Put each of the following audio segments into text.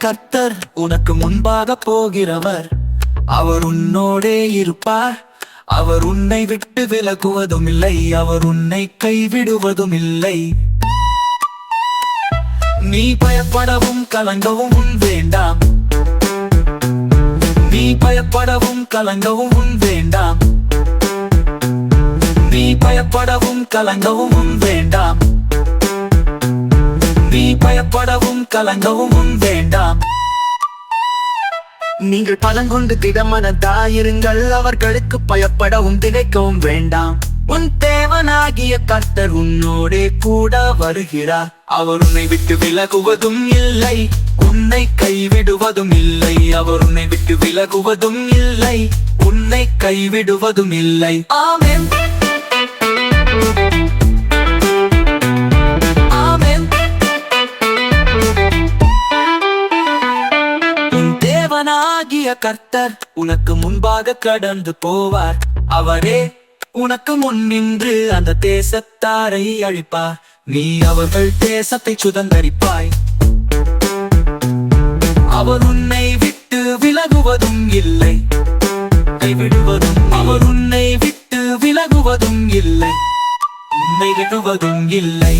கர்த்தர் உனக்கு முன்பாக போகிறவர். அவர் உன்னோடே இருப்பார். அவர் உன்னை விட்டு விலகுவதும் இல்லை அவர் உன்னை கைவிடுவதும் இல்லை நீ பயப்படவும் கலங்கவும் உன் வேண்டாம். நீ பயப்படவும் கலங்கவும் உன் வேண்டாம். நீ பயப்படவும் கலங்கவும் உன் வேண்டாம். பயப்படவும் கலங்கவும் வேண்டாம். நீங்கள் பலங்கொண்டு திடமனதாயிருங்கள் அவர்களுக்கு பயப்படவும் திகைக்கவும் வேண்டாம். உன் தேவனாகிய கர்த்தர் உன்னோடே கூட வருகிறார். அவர் உன்னை விட்டு விலகுவதும் இல்லை. உன்னை கைவிடுவதும் இல்லை. அவர் உன்னை விட்டு விலகுவதும் இல்லை. உன்னை கைவிடுவதும் இல்லை. ஆமென். தேவனாகிய கர்த்தர் உனக்கு முன்பாக கடந்து போவார். அவரே உனக்கு முன் நின்று அந்த தேசத்தாரை அழிப்பார். நீ அவர்கள் தேசத்தை சுதந்தரிப்பாய். அவர் உன்னை விட்டு விலகுவதும் இல்லை. கைவிடுவதும் அவர் உன்னை விட்டு விலகுவதும் இல்லை. உன்னை விடுவதும் இல்லை.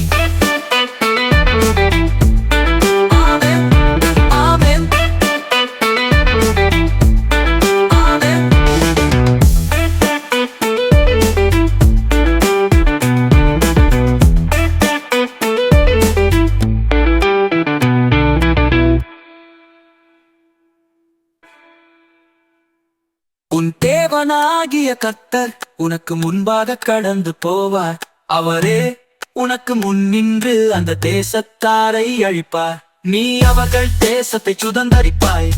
உன் தேவனாகிய கத்தர் உனக்கு முன்பாக கடந்து போவார். அவரே உனக்கு முன்னின்று அந்த தேசத்தாரை அழிப்பார். நீ அவர்கள் தேசத்தை சுதந்தரிப்பாய்.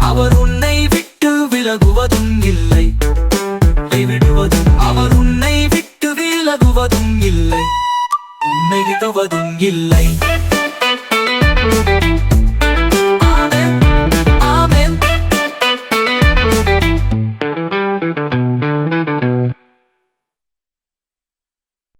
அவர் உன்னை விட்டு விலகுவதும் இல்லை. விடுவதும் அவர் உன்னை விட்டு விலகுவதும் இல்லை. உன்னை விடுவதும் இல்லை.